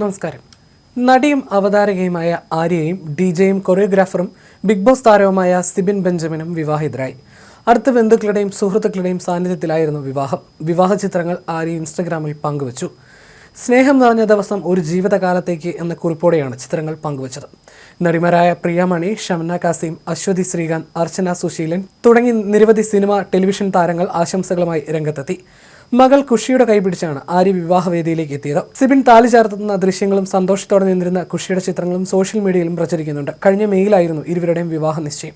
നമസ്കാരം. നടിയും അവതാരകയുമായ ആര്യയും ഡി ജെയും കൊറിയോഗ്രാഫറും ബിഗ് ബോസ് താരവുമായ സിബിൻ ബെഞ്ചമിനും വിവാഹിതരായി. അടുത്ത ബന്ധുക്കളുടെയും സുഹൃത്തുക്കളുടെയും സാന്നിധ്യത്തിലായിരുന്നു വിവാഹം. വിവാഹ ചിത്രങ്ങൾ ആര്യ ഇൻസ്റ്റഗ്രാമിൽ പങ്കുവച്ചു. സ്നേഹം നിറഞ്ഞ ദിവസം ഒരു ജീവിതകാലത്തേക്ക് എന്ന കുറിപ്പോടെയാണ് ചിത്രങ്ങൾ പങ്കുവച്ചത്. നടിമാരായ പ്രിയമണി ഷംന കാസിം അശ്വതി ശ്രീകാന്ത് അർച്ചന സുശീലൻ തുടങ്ങി നിരവധി സിനിമ ടെലിവിഷൻ താരങ്ങൾ ആശംസകളുമായി രംഗത്തെത്തി. മകൾ കുഷിയുടെ കൈപിടിച്ചാണ് ആര്യ വിവാഹവേദിയിലേക്ക് എത്തിയത്. സിബിൻ താലി ചേർത്തുന്ന ദൃശ്യങ്ങളും സന്തോഷത്തോടെ നിന്നിരുന്ന കുഷിയുടെ ചിത്രങ്ങളും സോഷ്യൽ മീഡിയയിലും പ്രചരിക്കുന്നുണ്ട്. കഴിഞ്ഞ മെയിലായിരുന്നു ഇരുവരുടെയും വിവാഹ നിശ്ചയം.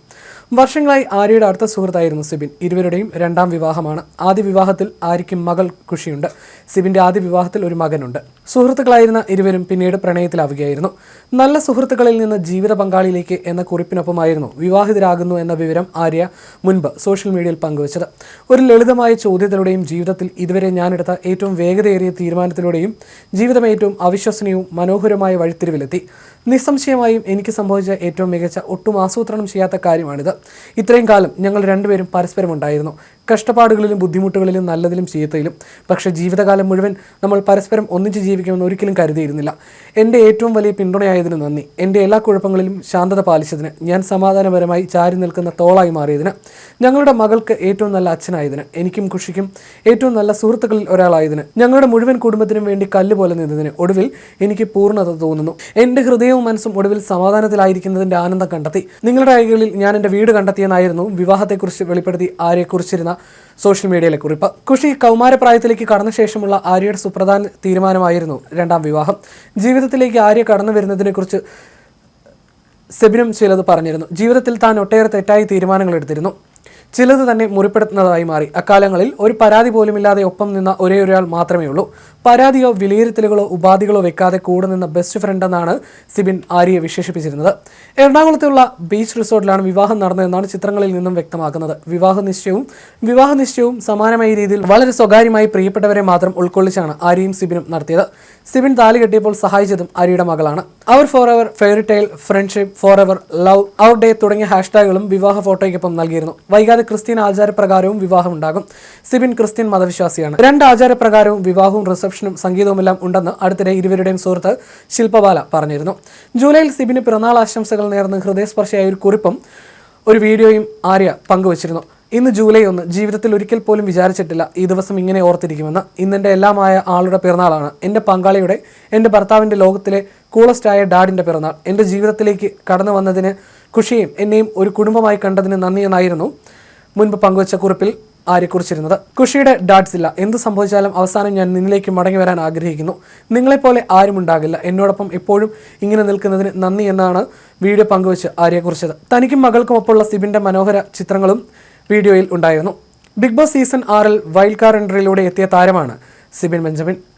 വർഷങ്ങളായി ആര്യയുടെ അടുത്ത സുഹൃത്തായിരുന്നു സിബിൻ. ഇരുവരുടെയും രണ്ടാം വിവാഹമാണ്. ആദ്യ വിവാഹത്തിൽ ആര്യയ്ക്കും മകൾ കുഷിയുണ്ട് സിബിന്റെ ആദ്യ വിവാഹത്തിൽ ഒരു മകനുണ്ട്. സുഹൃത്തുക്കളായിരുന്ന ഇരുവരും പിന്നീട് പ്രണയത്തിലാവുകയായിരുന്നു. നല്ല സുഹൃത്തുക്കളിൽ നിന്ന് ജീവിത പങ്കാളിയിലേക്ക് എന്ന കുറിപ്പിനൊപ്പമായിരുന്നു വിവാഹിതരാകുന്നു എന്ന വിവരം ആര്യ മുൻപ് സോഷ്യൽ മീഡിയയിൽ പങ്കുവച്ചത്. ഒരു ലളിതമായ ചോദ്യത്തിലൂടെയും ജീവിതത്തിൽ ഇതുവരെ ഞാനെടുത്ത ഏറ്റവും വേഗതയേറിയ തീരുമാനത്തിലൂടെയും ജീവിതം ഏറ്റവും അവിശ്വസനീയവും മനോഹരമായ വഴിത്തിരിവിലെത്തി. നിസ്സംശയമായും എനിക്ക് സംഭവിച്ച ഏറ്റവും മികച്ച ഒട്ടും ആസൂത്രണം ചെയ്യാത്ത കാര്യമാണിത്. ഇത്രയും കാലം ഞങ്ങൾ രണ്ടുപേരും പരസ്പരം ഉണ്ടായിരുന്നു കഷ്ടപ്പാടുകളിലും ബുദ്ധിമുട്ടുകളിലും നല്ലതിലും ചീത്തയിലും. പക്ഷേ ജീവിതകാലം മുഴുവൻ നമ്മൾ പരസ്പരം ഒന്നിച്ച് ജീവിക്കുമെന്ന് ഒരിക്കലും കരുതിയിരുന്നില്ല. എന്റെ ഏറ്റവും വലിയ പിന്തുണയായതിന് നന്ദി. എന്റെ എല്ലാ കുഴപ്പങ്ങളിലും ശാന്തത പാലിച്ചതിന് ഞാൻ സമാധാനപരമായി ചാരി നിൽക്കുന്ന തോളായി മാറിയതിന് ഞങ്ങളുടെ മകൾക്ക് ഏറ്റവും നല്ല അച്ഛനായതിന് എനിക്കും കുഷിക്കും ഏറ്റവും നല്ല സുഹൃത്തുക്കളിൽ ഒരാളായതിന് ഞങ്ങളുടെ മുഴുവൻ കുടുംബത്തിനും വേണ്ടി കല്ലുപോലെ നിന്നതിന് ഒടുവിൽ എനിക്ക് പൂർണത തോന്നുന്നു. എന്റെ ഹൃദയവും മനസ്സും ഒടുവിൽ സമാധാനത്തിലായിരിക്കുന്നതിന്റെ ആനന്ദം കണ്ടെത്തി. നിങ്ങളുടെ കൈകളിൽ ഞാൻ എന്റെ വീട് കണ്ടെത്തിയെന്നായിരുന്നു വിവാഹത്തെക്കുറിച്ച് വെളിപ്പെടുത്തി ആര്യയെക്കുറിച്ചിരുന്ന സോഷ്യൽ മീഡിയയിലെ കുറിപ്പ്. കുഷി കൗമാരപ്രായത്തിലേക്ക് കടന്ന ശേഷമുള്ള ആര്യയുടെ സുപ്രധാന തീരുമാനമായിരുന്നു രണ്ടാം വിവാഹം. ജീവിതത്തിലേക്ക് ആര്യ കടന്നു വരുന്നതിനെക്കുറിച്ച് സെബിനും ചിലത് പറഞ്ഞിരുന്നു. ജീവിതത്തിൽ താൻ ഒട്ടേറെ തെറ്റായ തീരുമാനങ്ങൾ എടുത്തിരുന്നു. ചിലത് തന്നെ മുറിപ്പെടുത്തുന്നതായി മാറി. അക്കാലങ്ങളിൽ ഒരു പരാതി പോലുമില്ലാതെ ഒപ്പം നിന്ന ഒരേ ഒരാൾ മാത്രമേ ഉള്ളൂ പരാതിയോ വിലയിരുത്തലുകളോ ഉപാധികളോ വെക്കാതെ കൂടെ നിന്ന ബെസ്റ്റ് ഫ്രണ്ട് എന്നാണ് സിബിൻ ആര്യയെ വിശേഷിപ്പിച്ചിരുന്നത്. എറണാകുളത്തുള്ള ബീച്ച് റിസോർട്ടിലാണ് വിവാഹം നടന്നതെന്നാണ് ചിത്രങ്ങളിൽ നിന്നും വ്യക്തമാക്കുന്നത്. വിവാഹ നിശ്ചയവും വിവാഹ നിശ്ചയവും സമാനമായ രീതിയിൽ വളരെ സ്വകാര്യമായി പ്രിയപ്പെട്ടവരെ മാത്രം ഉൾക്കൊള്ളിച്ചാണ് ആര്യയും സിബിനും നടത്തിയത്. സിബിൻ താലി കെട്ടിയപ്പോൾ സഹായിച്ചതും ആര്യയുടെ മകളാണ്. അവർ forever fairy tale friendship forever love out ഡേ തുടങ്ങിയ ഹാഷ്ടാഗുകളും വിവാഹ ഫോട്ടോയ്ക്കൊപ്പം നൽകിയിരുന്നു. വൈകാതെ ക്രിസ്ത്യൻ ആചാരപ്രകാരവും വിവാഹം ഉണ്ടാകും സിബിൻ ക്രിസ്ത്യൻ മതവിശ്വാസിയാണ്. രണ്ട് ആചാരപ്രകാരവും വിവാഹവും റിസപ്ഷനും സംഗീതവുമെല്ലാം ഉണ്ടെന്ന് അടുത്തിടെ ഇരുവരുടെയും സുഹൃത്ത് ശില്പബാല പറഞ്ഞിരുന്നു. ജൂലൈയിൽ സിബിന് പിറന്നാൾ ആശംസകൾ നേർന്ന് ഹൃദയസ്പർശിയായ ഒരു കുറിപ്പും ഒരു വീഡിയോയും ആര്യ പങ്കുവച്ചിരുന്നു. ഇന്ന് ജൂലൈ ഒന്ന് ജീവിതത്തിൽ ഒരിക്കൽ പോലും വിചാരിച്ചിട്ടില്ല ഈ ദിവസം ഇങ്ങനെ ഓർത്തിരിക്കുമെന്ന്. ഇന്നെന്റെ എല്ലാമായ ആളുടെ പിറന്നാളാണ്. എന്റെ പങ്കാളിയുടെ എന്റെ ഭർത്താവിന്റെ ലോകത്തിലെ കൂളസ്റ്റായ ഡാഡിന്റെ പിറന്നാൾ. എന്റെ ജീവിതത്തിലേക്ക് കടന്നു വന്നതിന് ഖുഷിയും എന്നെയും ഒരു കുടുംബമായി കണ്ടതിന് നന്ദി എന്നായിരുന്നു മുൻപ് പങ്കുവച്ച കുറിപ്പിൽ ആരെക്കുറിച്ചിരുന്നത്? കുഷിയുടെ ഡാഡ്സ് ഇല്ല. എന്ത് സംഭവിച്ചാലും അവസാനം ഞാൻ നിന്നിലേക്ക് മടങ്ങി വരാൻ ആഗ്രഹിക്കുന്നു. നിങ്ങളെപ്പോലെ ആരും ഉണ്ടാകില്ല. എന്നോടൊപ്പം എപ്പോഴും ഇങ്ങനെ നിൽക്കുന്നതിന് നന്ദി എന്നാണ് വീഡിയോ പങ്കുവച്ച് ആര്യയെക്കുറിച്ചത് തനിക്കും മകൾക്കും ഒപ്പമുള്ള സിബിന്റെ മനോഹര ചിത്രങ്ങളും വീഡിയോയിൽ ഉണ്ടായിരുന്നു. ബിഗ് ബോസ് സീസൺ ആറിൽ വൈൽഡ് കാർ എൻട്രിയിലൂടെ എത്തിയ താരമാണ് സിബിൻ ബെഞ്ചമിൻ.